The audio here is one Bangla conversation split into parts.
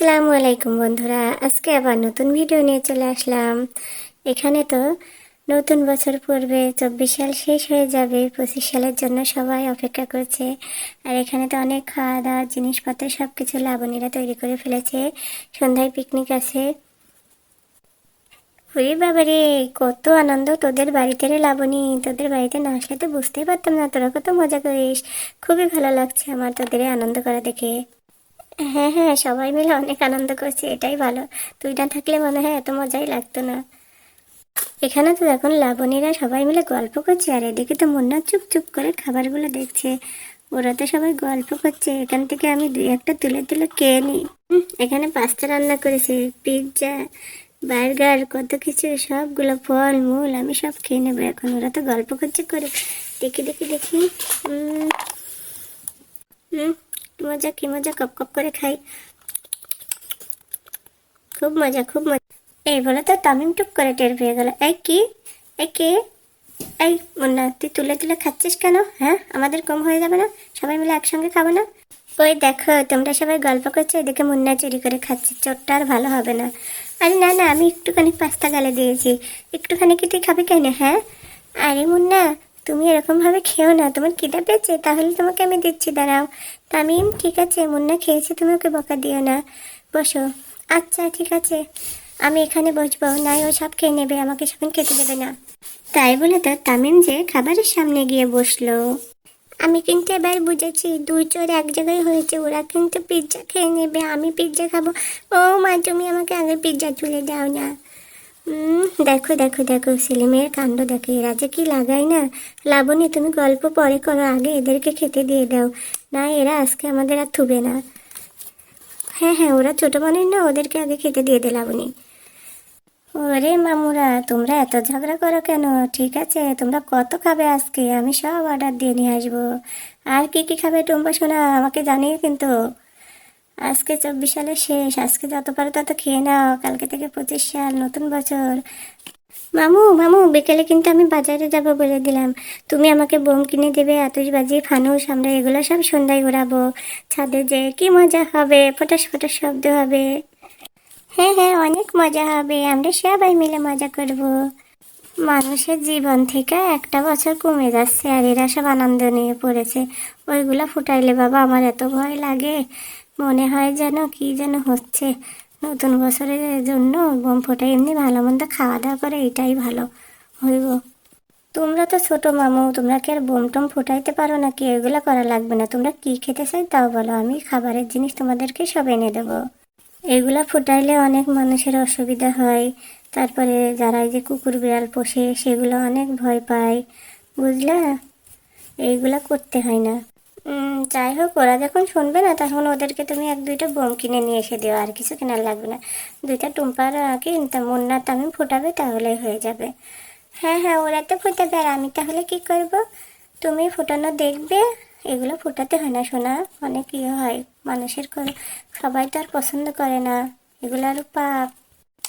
আসসালামু আলাইকুম বন্ধুরা, আজকে আবার নতুন ভিডিও নিয়ে চলে আসলাম। এখানে তো নতুন বছর পূর্বে চব্বিশ সাল শেষ হয়ে যাবে, পঁচিশ সালের জন্য সবাই অপেক্ষা করছে। আর এখানে তো অনেক খাওয়া দাওয়া জিনিসপত্র সব কিছু লাবণীরা তৈরি করে ফেলেছে। সন্ধ্যায় পিকনিক আছে। ওরে বাবারে, কত আনন্দ, তোদের বাড়িতে রে লাবণী, তোদের বাড়িতে না আসলে তো বুঝতেই পারতাম না, তোরা কত মজা করিস। খুবই ভালো লাগছে আমার তোদের আনন্দ করা দেখে। হ্যাঁ হ্যাঁ সবাই মিলে অনেক আনন্দ করছি, এটাই ভালো। তুই না থাকলে মনে হয় এত মজাই লাগতো না। এখানে তো এখন লাবণীরা সবাই মিলে গল্প করছে, আর এদিকে তো মুন্না চুপ চুপ করে খাবারগুলো দেখছে। ওরা তো সবাই গল্প করছে, এখান থেকে আমি দুই একটা তুলে তুলে খেয়ে নিই। এখানে পাস্তা রান্না করেছি পিৎজা বার্গার কত কিছু, সবগুলো ফল, মূল, আমি সব খেয়ে নেব এখন। ওরা তো গল্প করছে করে। দেখি দেখি দেখি। মজা, কি মজা? কপ কপ করে খাই। খুব মজা খুব মজা। এই বলে তো, তামিম টুক করে টের পেয়ে গেল। এই কি? এই কে? এই, মুন্না, তুই তুলে তুলে খাচ্ছিস কেন? হ্যাঁ আমাদের কম হয়ে যাবে না? সবাই মিলে একসঙ্গে খাব না? ওই দেখো, তোমরা সবাই গল্প করছ, এদিকে মুন্না চুরি করে খাচ্ছে। চোরটা আর ভালো হবে না। আরে না না, আমি একটুখানি পাস্তা গালে দিয়েছি। একটুখানি কি তুই খাবি কেন? হ্যাঁ? আরে মুন্না তুমি এরকম ভাবে খেও না, তোমার খিদে পেয়েছে, তাহলে তোমাকে আমি দিচ্ছি, দাঁড়াও। তামিম, ঠিক আছে, মুন্না খেয়েছে, তুমি ওকে বকা দিও না। বসো। আচ্ছা ঠিক আছে। আমি এখানে বসবো নাই ও সব খেয়ে নেবে, আমাকে সব খেতে দেবে না। তাই বলে তো তামিম যে খাবারের সামনে গিয়ে বসল। আমি কিন্তু এবার বুঝেছি, দুই চোর এক জায়গায় হয়েছে, ওরা কিন্তু পিৎজা খেয়ে নেবে, আমি পিৎজা খাব। ও মা, তুমি আমাকে আগে পিৎজা তুলে দাও না। দেখো দেখো দেখো, ছেলেমেয়ের কাণ্ড দেখো। এরা যে কি লাগায় না? লাবণী তুমি গল্প পরে করো, আগে এদেরকে খেতে দিয়ে দাও। না, এরা আজকে আমাদের আর থুবে না। হ্যাঁ হ্যাঁ ওরা ছোট মানুষ না, ওদেরকে আগে খেতে দিয়ে দে লাবণী ওরে মামুরা, তোমরা এত ঝগড়া করো কেন? ঠিক আছে, তোমরা কত খাবে আজকে? আমি সব অর্ডার দিয়ে নিয়ে আসব। আর কি কি খাবে টুম্পা শোনা আমাকে জানিয়ে কিন্তু। আজকে চব্বিশ সালের শেষ। আজকে যত পারো তত খেয়ে নাও। কালকে থেকে পঁচিশ সাল, নতুন বছর। মামু মামু, বিকেলে কিন্তু আমি বাজারে যাব বলে দিলাম। তুমি আমাকে বোম কিনে দেবে আতশবাজি ফানুস, আমরা এগুলো সব সন্ধ্যায় ঘোরাবো। ছাদে যে কি মজা হবে, ফটাস ফটাস শব্দ হবে। হ্যাঁ হ্যাঁ অনেক মজা হবে, আমরা সবাই মিলে মজা করব। মানুষের জীবন থেকে একটা বছর কমে যাচ্ছে আর এরা সব আনন্দ নিয়ে পড়েছে। ওইগুলো ফুটাইলে বাবা, আমার এত ভয় লাগে। মনে হয় যেন কি যেন হচ্ছে। নতুন বছরের জন্য বোম এমনি ভালো মন্দ খাওয়া দাওয়া করে এটাই ভালো। হইব। তোমরা তো ছোট মামু, তোমরা কি আর বোম টোম ফুটাইতে পারো নাকি? এগুলো করা লাগবে না। তোমরা কি খেতে চাই তাও বলো। আমি খাবারের জিনিস তোমাদেরকে সব এনে দেবো। এগুলা ফুটাইলে অনেক মানুষের অসুবিধা হয়। তারপরে যারা এই যে কুকুর বিড়াল পোষে, সেগুলো অনেক ভয় পায়। বুঝলা? এইগুলা করতে হয় না। যাই হোক, ওরা যখন শুনবে না, তখন ওদেরকে তুমি এক দুইটা বোম কিনে নিয়ে এসে দিও, আর কিছু কেনার লাগবে না। দুইটা টুম্পার কিনতে মুন্না তামি ফোটাবে, তাহলেই হয়ে যাবে। হ্যাঁ হ্যাঁ ওরা তো ফোটাবে, আর আমি তাহলে কি করব? তুমি ফোটানো দেখবে, এগুলো ফোটাতে হয় না, শোনা, অনেক ইয়ে হয়। মানুষের সবাই তো আর পছন্দ করে না। এগুলো আর পাপ।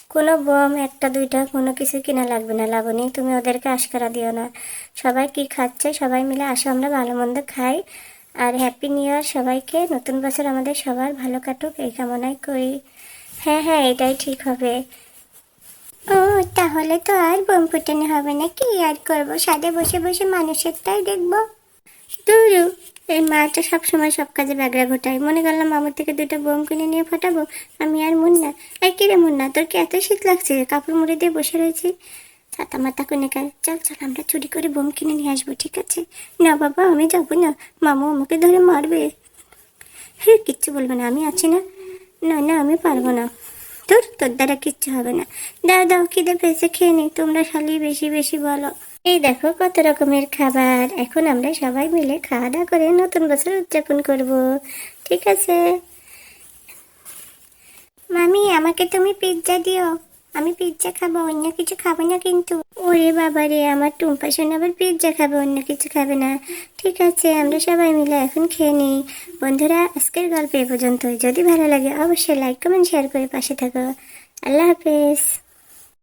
কোনো বোম, একটা, দুইটা, কোনো কিছু কিনা লাগবে না, লাবণী। তুমি ওদেরকে আশকারা দিও না। সবাই কি খাচ্ছে? সবাই মিলে আসো, আমরা ভালো মন্দ খাই। আর হ্যাপি নিউ ইয়ার সবাইকে। নতুন বছর আমাদের সবার ভালো কাটুক, এই কামনাই করি। হ্যাঁ হ্যাঁ এটাই ঠিক হবে। ও, তাহলে তো আর বোম ফুটানো হবে না, কি আর করব? সাদে বসে বসে মানুষেরটাই দেখব। দুরু, এই মাটা সবসময় সব কাজে ব্যাগরা ঘটায়। মনে করলাম মামার থেকে দুটো বোম কিনে নিয়ে ফাটাবো, আমি আর মুন্না। এই কিরে মুন্না, তোর কি এত শীত লাগছে? কাপড় মুড়ে দিয়ে বসে রয়েছি। ছাতা মাথা কোনে? কার চল চল, আমরা চুরি করে বোম কিনে নিয়ে আসব, ঠিক আছে? না, বাবা, আমি যাব না। মামু আমাকে ধরে মারবে। হ্যাঁ কিচ্ছু বলবে না, আমি আছি না। না না, আমি পারব না। তোর তোর দ্বারা কিচ্ছু হবে না। দাও দাও, খিদে পেয়েছে, খেয়ে নি। তোমরা খালি বেশি বেশি বলো। এই দেখো, কত রকমের খাবার। এখন আমরা সবাই মিলে খাওয়া দাওয়া করে নতুন বছর উদযাপন করব। ঠিক আছে? মামি, আমাকে তুমি পিৎজা দিও। আমি পিৎজা খাব, অন্য কিছু খাব না কিন্তু। ওরে বাবা রে, আমার টুম্পা শোনা আবার পিৎজা খাবে, অন্য কিছু খাবে না। ঠিক আছে, আমরা সবাই মিলে এখন খেয়ে নিই। বন্ধুরা, আজকের গল্প এ পর্যন্ত যদি ভালো লাগে, অবশ্যই লাইক কমেন্ট শেয়ার করে পাশে থাকো। আল্লাহ হাফেজ।